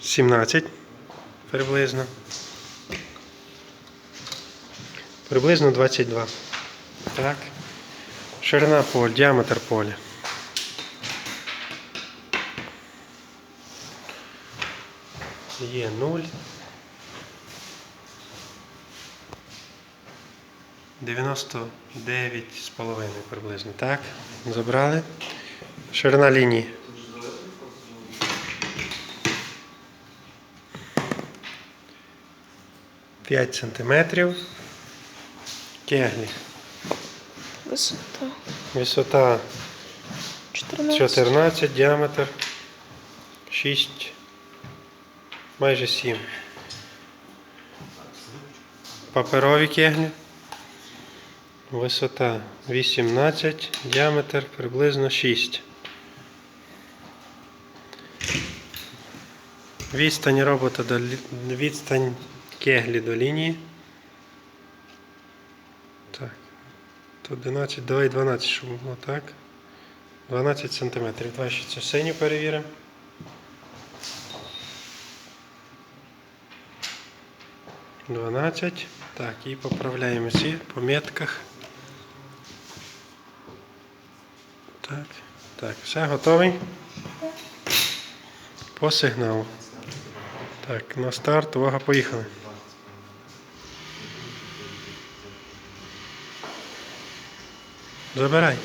17 приблизно. Приблизно 22. Так. Ширина поля, діаметр поля. Є 0. 99 з половиною приблизно. Так. Забрали. Ширина лінії. П'ять сантиметрів. Кеглі. Висота. Висота 14. 14, діаметр 6, майже 7. Паперові кеглі. Висота 18, діаметр приблизно 6. Відстань робота до відстань кеглі до лінії. Так. Тут 11, давай 12, щоб було так. 12 сантиметрів. Давай ще цю синю перевіримо. Дванадцять. Так, і поправляємо ці по метках. Так, так, все готовий? По сигналу. Так, на старт, увага, поїхали. Забирай.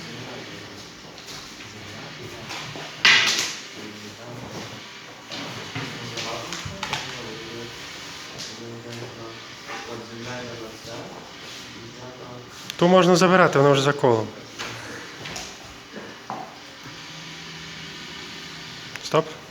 Ту можна забирати, воно вже за колом. Stopp.